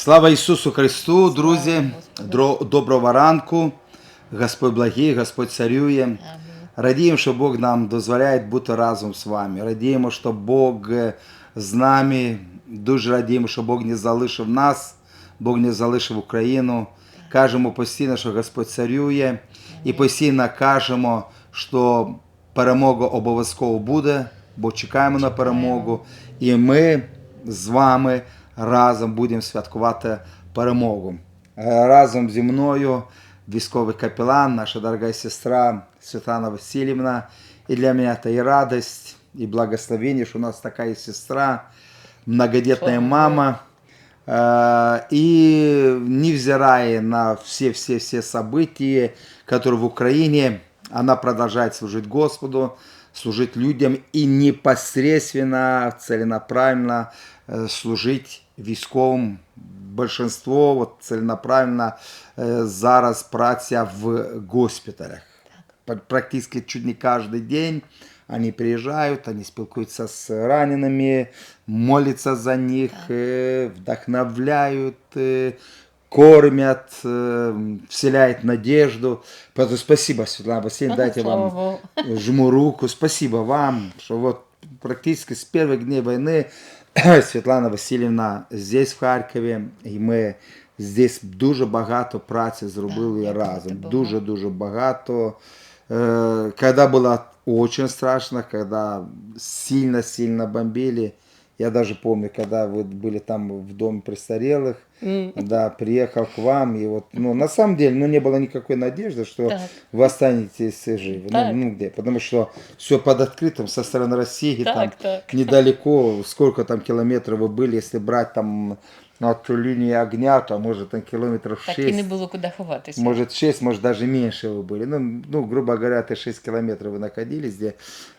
Слава Ісусу Христу, друзі! Доброго ранку. Господь благий, Господь царює. Радіємо, що Бог нам дозволяє бути разом з вами. Радіємо, що Бог е, з нами. Дуже радіємо, що Бог не залишив нас, Бог не залишив Україну. Кажемо постійно, що Господь царює, і постійно кажемо, що перемога обов'язково буде, бо чекаємо на перемогу. І ми з вами разом будемо святкувати перемогу. Е, Разом зі мною військовий капелан, наша дорога сестра Світлана Васильівна. І для мене це і радость, і благословение, що у нас така і сестра, многодетная мама. Э, И невзирая на все-все-все события, которые в Украине, она продолжает служить Господу, служить людям и непосредственно, целенаправленно э, служить військовым. Большинство вот, целенаправленно э, зараз праця в госпіталях. Пр- Практически чуть не каждый день они приезжают, они спілкуються с ранеными, молятся за них, э, вдохновляют, э, кормят, э, вселяют надежду. Поэтому спасибо, Светлана Васильевна, дайте Слава вам Богу. жму руку. Спасибо вам, что вот практически с первых дней войны Світлана Васильівна здесь в Харкові, і ми здесь дуже багато праці зробили Так, дякую разом. Богу. Дуже дуже багато. Э, Когда было очень страшно, когда сильно-сильно бомбили. я даже помню, когда вы были там в доме престарелых, да, приехал к вам, и вот, ну, на самом деле, ну, не было никакой надежды, что Так. вы останетесь живы. Ну, Так. ну, где? Потому что все под открытым со стороны России, Так, там так. недалеко, сколько там километров вы были, если брать там от линии огня, то может там километров Так 6. і не було куди ховатися. Может 6, может даже меньше вы были. Ну, ну грубо говоря, это 6 километров вы находились, где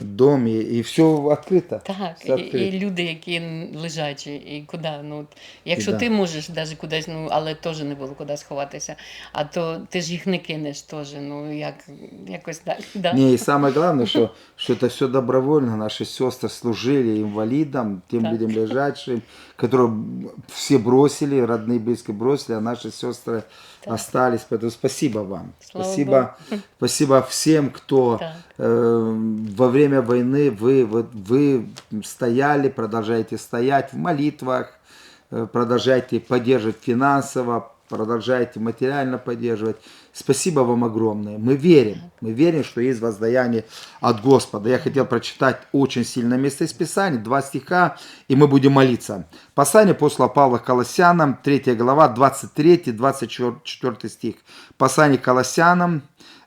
дом, и, и все открыто. Так, Все і, открыто. і люди, які лежачі, і куди. Ну, от, якщо І да. ти можеш навіть кудись, ну, але теж не було куди сховатися, а то ти ж їх не кинеш теж, ну, як, якось так. Да. Не, и самое главное, что, что это все добровольно. Наши сестры служили инвалидам, тем Так. людям лежачим, которые все бросили, родные, близкие бросили, а наши сестры остались. Поэтому спасибо вам. Слава спасибо, спасибо всем, кто Так. э, во время войны вы, вы, вы стояли, продолжаете стоять в молитвах, э, продолжаете поддерживать финансово, продолжаете материально поддерживать. Спасибо вам огромное. Мы верим, мы верим, что есть воздаяние от Господа. Я хотел прочитать очень сильное место из Писания, два стиха, и мы будем молиться. Послание апостола Павла Колоссянам, 3 глава, 23-24 стих. Послание Колоссянам,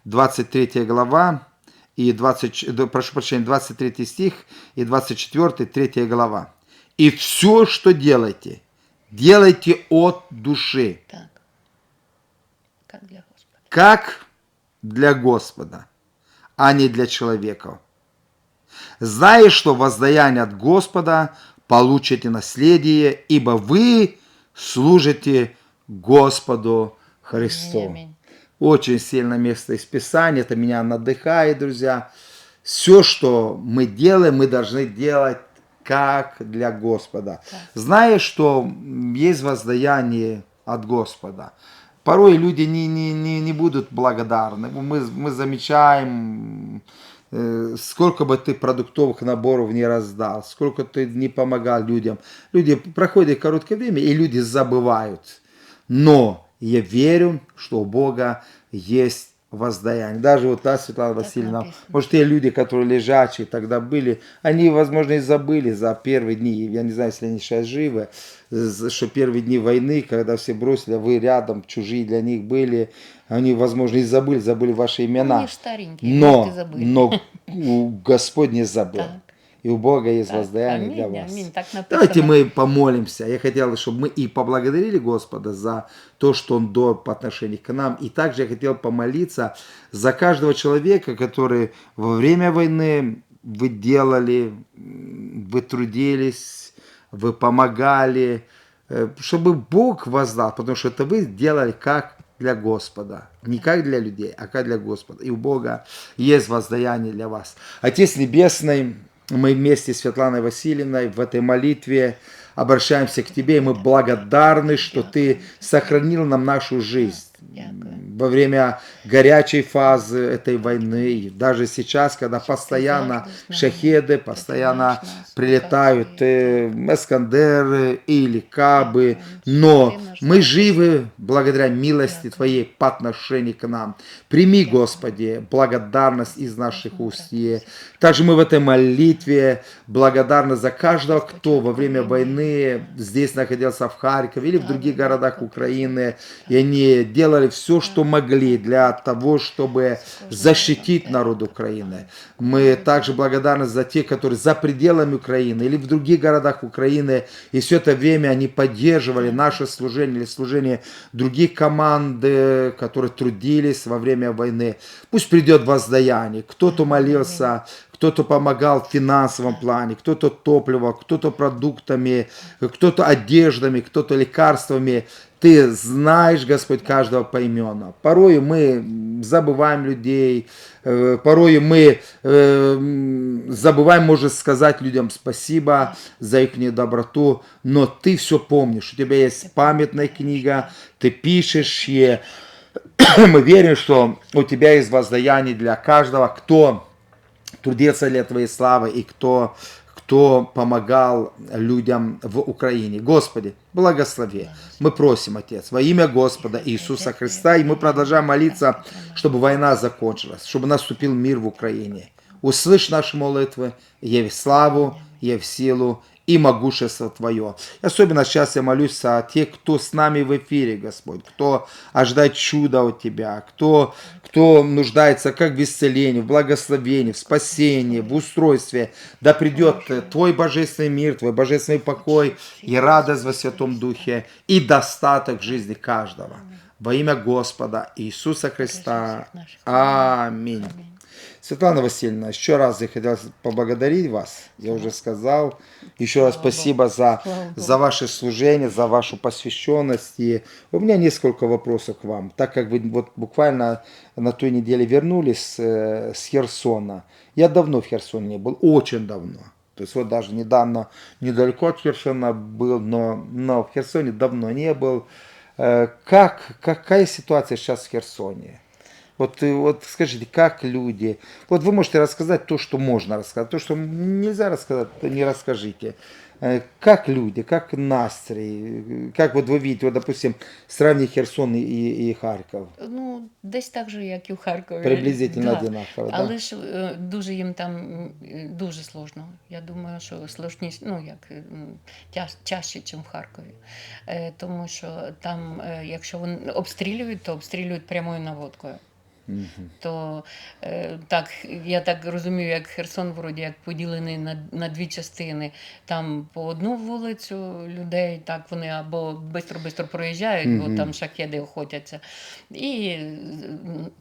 23 глава, и 20, да, прошу прощения, 23 стих и 24, 3 глава. «И все, что делаете, делайте от души, Так. Як для. Как для Господа, а не для человеков. Зная, что воздаяние от Господа получите наследие, ибо вы служите Господу Христу. Очень сильное место из Писания, это меня надыхает, друзья. Все, что мы делаем, мы должны делать как для Господа. Зная, что есть воздаяние от Господа. Порой люди не, не, не, не будут благодарны. Мы, мы замечаем, э, сколько бы ты продуктовых наборов не раздал, сколько ты не помогал людям. Люди проходят короткое время, и люди забывают. Но я верю, что у Бога есть воздаяние. Даже вот та Светлана Васильевна, написано. может, те люди, которые лежачие тогда были, они, возможно, и забыли за первые дни, я не знаю, если они сейчас живы, что первые дни войны, когда все бросили, вы рядом, чужие для них были, они, возможно, и забыли, забыли ваши имена. Вони ж старенькі, Но, но Господь не забыл. Так. И у Бога есть Так, воздаяние аминь, для вас. аминь, так написано. Давайте мы помолимся. Я хотел, чтобы мы и поблагодарили Господа за то, что Он до по отношению к нам. И также я хотел помолиться за каждого человека, который во время войны вы делали, вы трудились, вы помогали, э, чтобы Бог воздал, потому что это вы делали как для Господа. Не как для людей, а как для Господа. И у Бога есть воздаяние для вас. Отец Небесный, мы вместе с Светланой Васильевной в этой молитве обращаемся к Тебе, и мы благодарны, что Ты сохранил нам нашу жизнь. Дякую. Во время горячей фазы этой войны, даже сейчас, когда постоянно шахеды, постоянно прилетают э, Эскандеры или Кабы, но мы живы благодаря милости Твоей по отношению к нам. Прими, Господи, благодарность из наших уст. Также мы в этой молитве благодарны за каждого, кто во время войны здесь находился в Харькове или в других городах Украины, и они делали все, что могли для того, чтобы защитить народ Украины. Мы также благодарны за тех, которые за пределами Украины или в других городах Украины, и все это время они поддерживали наше служение или служение других команд, э, которые трудились во время войны. Пусть придет воздаяние. Кто-то молился, кто-то помогал в финансовом плане, кто-то топливом, кто-то продуктами, кто-то одеждами, кто-то лекарствами. Ты знаешь, Господь, каждого поименно. Порой мы забываем людей, э, порой мы э, забываем, может сказать людям спасибо за их доброту, но ты все помнишь. У тебя есть памятная книга, ты пишешь, и мы верим, что у тебя есть воздаяние для каждого, кто трудился для Твоей славы и кто, кто помогал людям в Украине. Господи, благослови. Мы просим, Отец, во имя Господа Иисуса Христа, и мы продолжаем молиться, чтобы война закончилась, чтобы наступил мир в Украине. Услышь наши молитвы, яви славу, яви силу и могущество Твое. И особенно сейчас я молюсь о тех, кто с нами в эфире, Господь, кто ожидает чуда от Тебя, кто, кто нуждается как в исцелении, в благословении, в спасении, в устройстве. Да придет Твой божественный мир, Твой божественный покой и радость во Святом Духе и достаток в жизни каждого. Во имя Господа Иисуса Христа. Аминь. Светлана Васильевна, еще раз я хотел поблагодарить вас. Я уже сказал. Еще раз спасибо за, за ваше служение, за вашу посвященность. И у меня несколько вопросов к вам. Так как вы вот буквально на той неделе вернулись э, с Херсона. Я давно в Херсоне не был, очень давно. То есть вот даже недавно недалеко от Херсона был, но, но в Херсоне давно не был. Э, Как, какая ситуация сейчас в Херсоне? Вот, э, вот скажите, как люди? Вот вы можете рассказать то, что можно рассказать, то, что нельзя рассказать, то не расскажите. Э, Как люди, как настрой, э, как вот вы видите, вот, допустим, сравните Херсон и, и Харьков. Ну, десь так же, як і в Харкові. Приблизительно Да. одинаково, да? Але ж е, дуже їм там м, е, дуже сложно. Я думаю, що сложніше, ну як е, м, тяж, тяжче, ніж в Харкові. Е, Тому що там, е, якщо вони обстрілюють, то обстрілюють прямою наводкою. То е, так, я так розумію, як Херсон вроді як поділений на, на дві частини. Там по одну вулицю людей, так вони або бистро-бистро проїжджають, бо там шахеди охотяться. І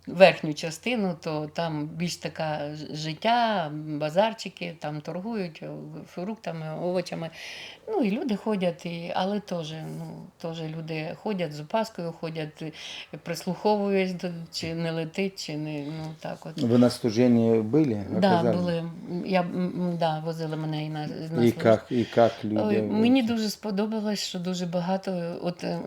верхню частину, то там більш така життя, базарчики, там торгують фруктами, овочами. Ну і люди ходять, і, але теж, ну, люди ходять з опаскою, ходять, прислуховують, чи не летить, чи не ну так от. Ви на служении були? Да, були. Я да, возили мене і на, на і як, і як люди? Ой, мені дуже сподобалось, що дуже багато от е,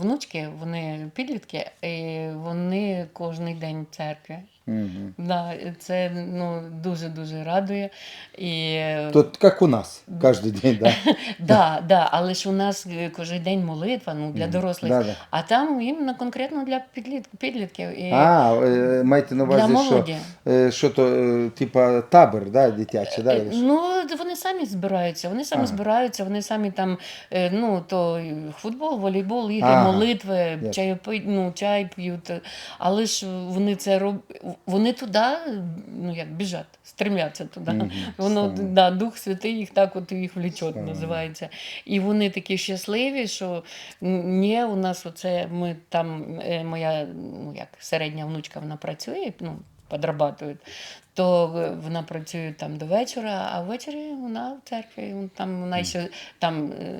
внучки, вони підлітки, і вони кожен день в церкві. Мгм. Да, це ну, дуже дуже радує. І, е, Тут как у нас, каждый день, да? да, да, але ж у нас е, кожен день молитва ну, для дорослих, Да, да. а там іменно конкретно для підліт, підлітків. І А, э, маєте на для увазі, що, молоді. е, що то, е, типа табор, да, дитячий, да? Е, що? Ну, вони самі збираються, вони самі Ага. збираються, вони самі там, е, ну, то футбол, волейбол, ігри, Ага. молитви, чай, ну, чай п'ють. Але ж вони це роб... вони туди, ну як біжать, стремляться туди. Мгм. Воно Слава. да, Дух Святий їх так от їх Слава. називається. І вони такі щасливі, що ні, у нас оце ми там, е, моя ну, як середня внучка, вона працює, ну, подрабатує. То е, вона працює там до вечора, а ввечері вона в церкві. Там вона ще там е,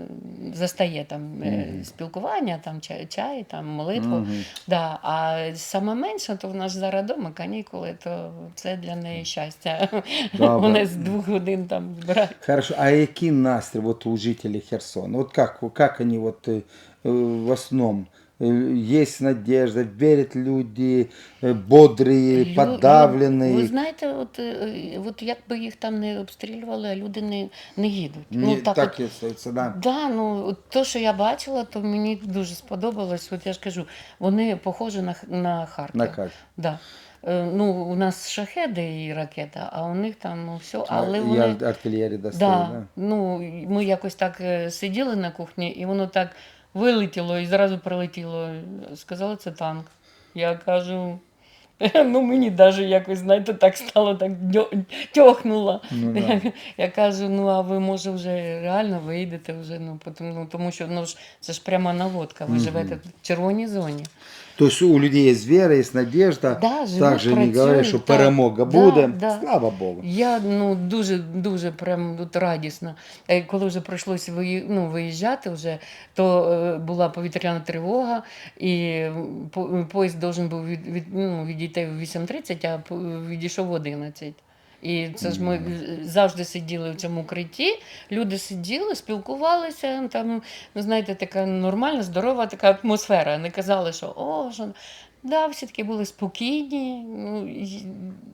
застає там е, спілкування, там чай, чай там молитву. Да. А сама менша, то вона ж зараз вдома, канікули, то це для неї щастя. Добре. Вони з двох годин там збирають. Хорошо, а який настрій вот у жителей Херсона? Вот как, как они вот э, э, в основном? Э, Есть надежда, верят люди, э, бодрые, Лю- подавленные. Ви знаєте, от, е, от як би їх там не обстрілювали, а люди не, не їдуть. Не, ну, так так, и от, остается, да. да, ну, от то, що я бачила, то мені дуже сподобалось. От я ж кажу, вони похожі на, Х- на Харків. На как? Да. Е, Ну, у нас шахеди і ракета, а у них там ну, все. Але И вони... ар- артиллерия достали, Да, да? ну, і ми якось так е, сиділи на кухні, і воно так вилетіло і зразу прилетіло. Сказали, це танк. Я кажу. Ну, мені навіть якось, знаєте, так стало, так тьохнуло. Ну, я, я кажу, ну а ви може вже реально вийдете вже, ну, тому, ну, тому що ну, ж, це ж пряма наводка, ви Мгм. живете в червоній зоні. То есть у людей есть вера, есть надежда. Да, Также не говорят, працюють, что так. перемога буде. да. Слава Богу. Я ну дуже дуже прям тут радісна. Е, Коли вже прийшлося ну, виїжджати, вже, то е, була повітряна тривога, і по- поїзд должен був від, від, ну, відійти в 8.30, а відійшов в 11. І це ж ми завжди сиділи в цьому укритті. Люди сиділи, спілкувалися. Там, ну, знаєте, така нормальна, здорова така атмосфера. Не казали, що о, що. Да, всі таки були спокійні, ну,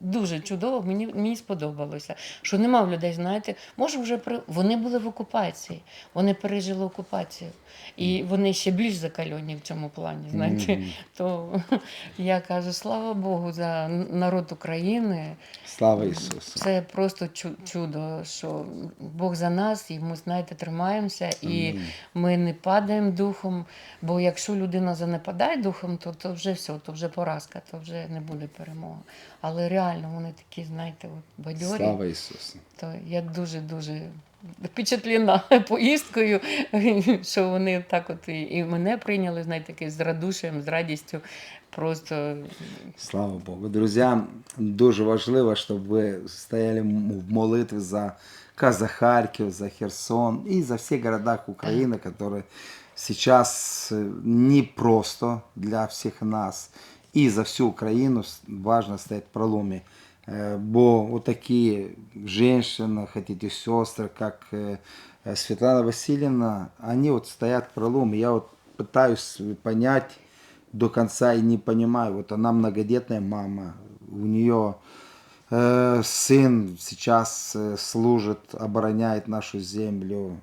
дуже чудово, мені, мені сподобалося. Що нема в людей, знаєте, може вже при... вони були в окупації, вони пережили окупацію. І вони ще більш закальоні в цьому плані. Знаєте, Мгм. то я кажу, слава Богу, за народ України. Слава Ісусу. Це просто чудо, що Бог за нас, і ми, знаєте, тримаємося, і Амінь. ми не падаємо духом. Бо якщо людина занепадає духом, то, то вже все, то вже поразка, то вже не буде перемоги. Але реально вони такі, знаєте, от бадьорі. Слава Ісусу. То я дуже-дуже впечатлена поїздкою, що вони так от і, мене прийняли, знаєте, з радушием, з радістю. Просто Слава Богу. Друзі, дуже важливо, щоб ви стояли в молитві за за Харків, за Херсон і за всі города України, які сейчас э, непросто для всіх нас. І за всю Україну с- важно стоять в проломі. Э, Бо вот такие женщины, хотите сестры, как э, э, Светлана Васильевна, они вот стоят в проломе. Я вот пытаюсь понять до конца и не понимаю. Вот она многодетная мама, у нее э, сын сейчас э, служит, обороняет нашу землю.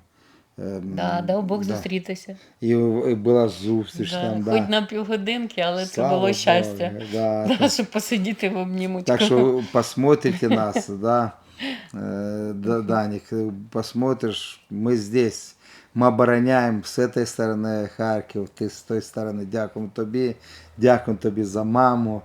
Эм, да, дав Бог да. зустрітися. І, і була зустріч Да, там, Хоч да. на півгодинки, але це Слава було щастя. Богу, да, Да, так. щоб посидіти в обнімочку. Так что посмотрите нас, да, Э, да, Даник, э, посмотришь, мы здесь, мы обороняем с этой стороны Харків, ти з той сторони. Дякуємо тобі, дякуємо тобі за маму.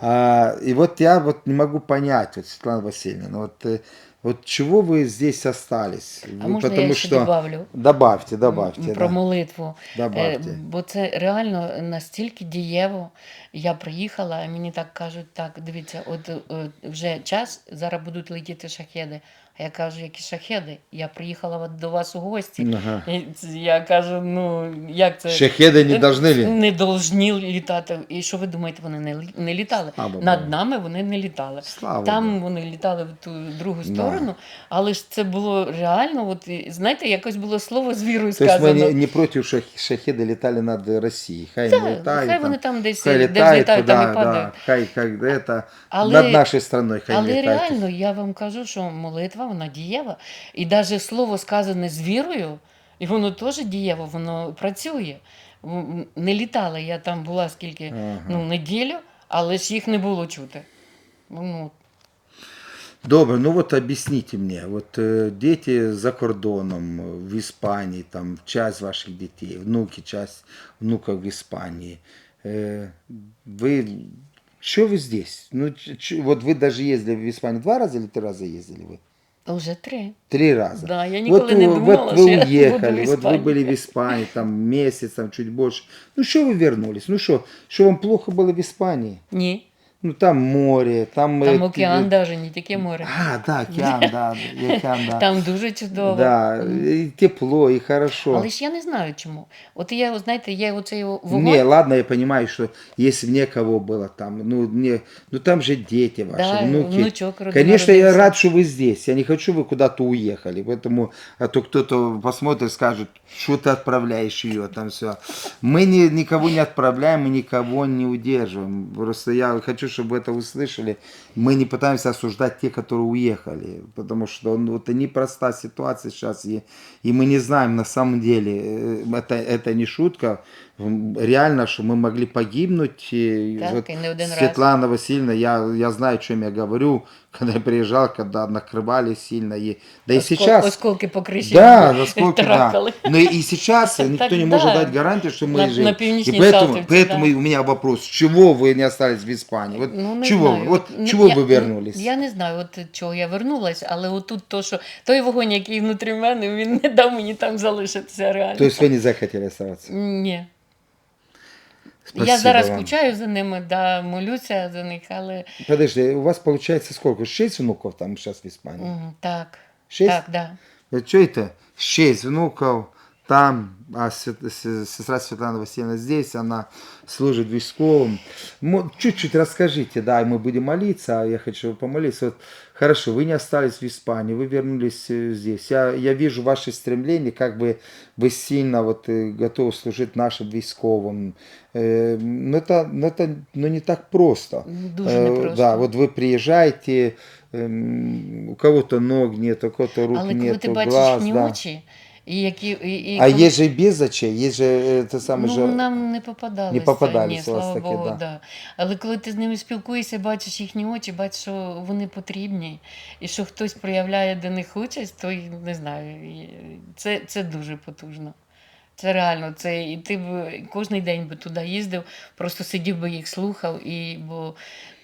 А, и вот я вот не могу понять, вот, Светлана Васильевна, вот, э, вот чего вы здесь остались? А можна я ще добавлю? Добавьте, добавьте. про да. молитву. Добавьте. Бо це реально настільки дієво. Я приїхала, і мені так кажуть, так, дивіться, от от вже час, зараз будуть летіти шахеди. А я кажу, які шахеди? Я приїхала от до вас у гості. Ага. І ц- Я кажу, ну як це? Шахеди не должны ли? Не должні літати. І що ви думаєте, вони не, лі- не літали? Слава Над Богу. нами вони не літали. Слава Там Богу. вони літали в ту другу Да. сторону, але ж це було реально, от, і, знаєте, якось було слово з вірою То есть мы сказано. не, не против шах- шахеды летали над Россией. Хай Да, летают, хай там, вони там десь, хай де летают взлітають, туда, там і падають. да, хай, хай это, Але- над нашей страной хай Але летают. реально, я вам кажу, що молитва вона дієва. І навіть слово сказане з вірою, і воно теж дієво, воно працює. М, Не літала, я там була скільки Ага. ну, неділю, але ж їх не було чути. Ну, Добре, ну вот объясните мне, вот э, дети за кордоном, э, в Испании, там часть ваших детей, внуки, часть внуков в Испании, э, вы, что вы здесь? Ну, ч- ч- вот вы даже ездили в Испанию два раза или три раза ездили вы? вже три. Три раза. Да, я вот, ніколи не у- думала, вот що вы я уехали, буду в вот вы Іспанії. были в Испании там месяц, там чуть больше. Ну что вы вернулись? Ну что, что вам плохо было в Испании? Ні. Ну там море, там... Там э, океан э, даже, не тільки море. А, да, океан, да, да, океан, да. Там дуже чудово. Да, и тепло, и хорошо. Але ж я не знаю чому. От я, знаєте, є оцей вогонь. Не, ладно, я понимаю, что если бы некого было там, ну, не, ну там же дети ваши, Да, внуки. внучок родной Конечно, я родился. рад, что вы здесь. Я не хочу, вы куда-то уехали. Поэтому, а то кто-то посмотрит, скажет, что ты отправляешь ее, там все. Мы не, никого не отправляем, мы никого не удерживаем. Просто я хочу, чтобы это услышали. Мы не пытаемся осуждать тех, которые уехали. Потому что ну, это непростая ситуация сейчас. И, и мы не знаем на самом деле, э, это, это не шутка. М, Реально, что мы могли погибнуть. И Так, вот и не один раз. Светлана Васильевна, я, я знаю, о чем я говорю, когда я приезжал, когда накрывали сильно. И, да и Оскол- сейчас... Осколки по криші. Да, насколько да. тарахали. Но и сейчас никто Так не может да. дать гарантии, что мы На- живы. на и Північній поэтому, Салтівці, поэтому да. у меня вопрос, чего вы не остались в Испании? Вот Ну, не чего, знаю. вот ну, чего я- вы вернулись? Я не знаю, от чого я вернулась, але отут то, що той вогонь, який внутрі мене, він не дав мені там залишитися реально. То есть вы не захотели оставаться? Ні. Спасибо я зараз вам. скучаю за ними, да, молюся за них, але Подожди, у вас получается сколько? Шесть внуков там сейчас в Испании? м, так. Шесть? Так, да. Что это? Шесть внуков там, а се- се- сестра Светлана Васильевна здесь, она служит військовым. Мо- Чуть-чуть расскажите, да, и мы будем молиться, а я хочу помолиться. Вот, хорошо, вы не остались в Испании, вы вернулись э, здесь. Я, я вижу ваши стремления, как бы вы сильно вот э, готовы служить нашим військовым. Э, Но это, но это ну, не так просто. Дуже Э, непросто. Да, вот вы приезжаете, эм, у кого-то ног нет, у кого-то рук Але коли нет, ти бачиш глаз. їхні да. очі, і які. І, і А є же и без очей, есть же те саме ну, же... нам не попадалося. Не попадались ні, слава такі, Богу, да. да. Але коли ти з ними спілкуєшся, бачиш їхні очі, бачиш, що вони потрібні, і що хтось проявляє до них участь, то не знаю. Це, це дуже потужно. Це реально, це і ти б кожен день би туди їздив, просто сидів би їх слухав, і бо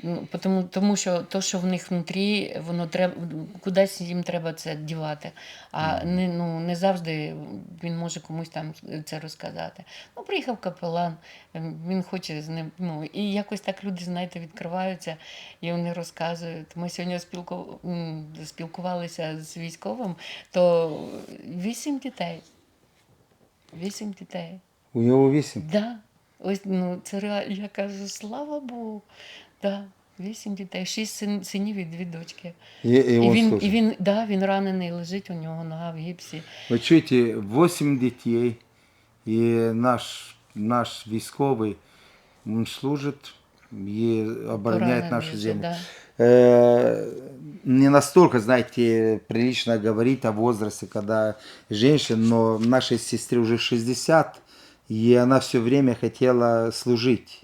ну, тому, тому що то, що в них внутрі, воно треба кудись їм треба це дівати. А не, ну, не завжди він може комусь там це розказати. Ну, приїхав капелан, ем, він хоче з ним. Ну, і якось так люди, знаєте, відкриваються і вони розказують. Ми сьогодні спілку, спілкувалися з військовим, то вісім дітей. Вісім дітей. У него висим. Да. Ось ну це реально. Я кажу, слава Богу. Да. Вісім дітей, шість син, синів і дві дочки. И, и І він, служит. і він, да, він ранений, лежить у нього нога в гіпсі. Вы чуете, 8 детей, и наш, наш військовый, он служит и обороняет нашу землю. Да. Э, не настолько, знаете, прилично говорить о возрасте, когда женщина, но нашей сестре уже 60, и она все время хотела служить.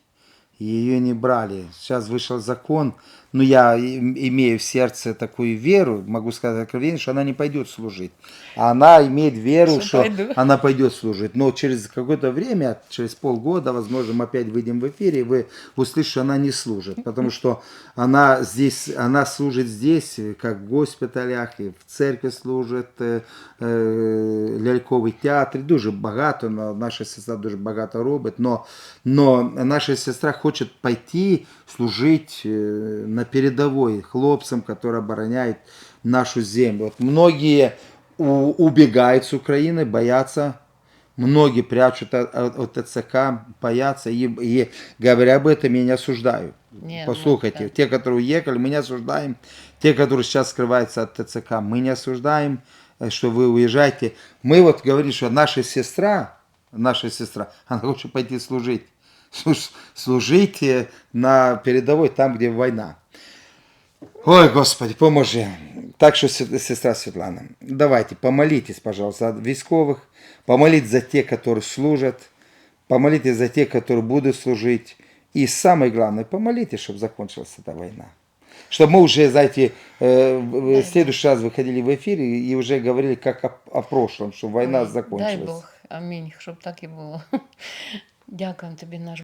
Ее не брали. Сейчас вышел закон, но я им- имею в сердце такую веру, могу сказать откровенно, что она не пойдет служить. А она имеет веру, Что что она пойдет служить. Но через какое-то время, через полгода, возможно, мы опять выйдем в эфире, и вы услышите, что она не служит. Потому что она здесь, она служит здесь, как в госпиталях, и в церкви служит, э, э, ляльковий театр, дуже багато, но наша сестра дуже багато робить, но, но наша сестра хочет пойти служить э, на передовой хлопцам, которые обороняют нашу землю. Вот многие убегают с Украины, боятся Многие прячут от, от- ТЦК, боятся и, и говоря об этом, я не осуждаю. Не, ну, Послушайте, да. те, которые уехали, мы не осуждаем. Те, которые сейчас скрываются от ТЦК, мы не осуждаем, э, что вы уезжаете. Мы вот говорим, что наша сестра, наша сестра, она хочет пойти служить. Служ- Служить э, на передовой, там, где война. Ой, Господи, поможи. Так что, се- сестра Светлана, давайте, помолитесь, пожалуйста, за військовых, помолитесь за тех, которые служат, помолитесь за тех, которые будут служить. И самое главное, помолитесь, чтобы закончилась эта война. Чтобы мы уже, знаете, э, в в следующий раз выходили в эфир и и уже говорили как о, о прошлом, что война Ой, закончилась. Дай Бог, амінь, щоб так і було. Дякуємо тобі, наш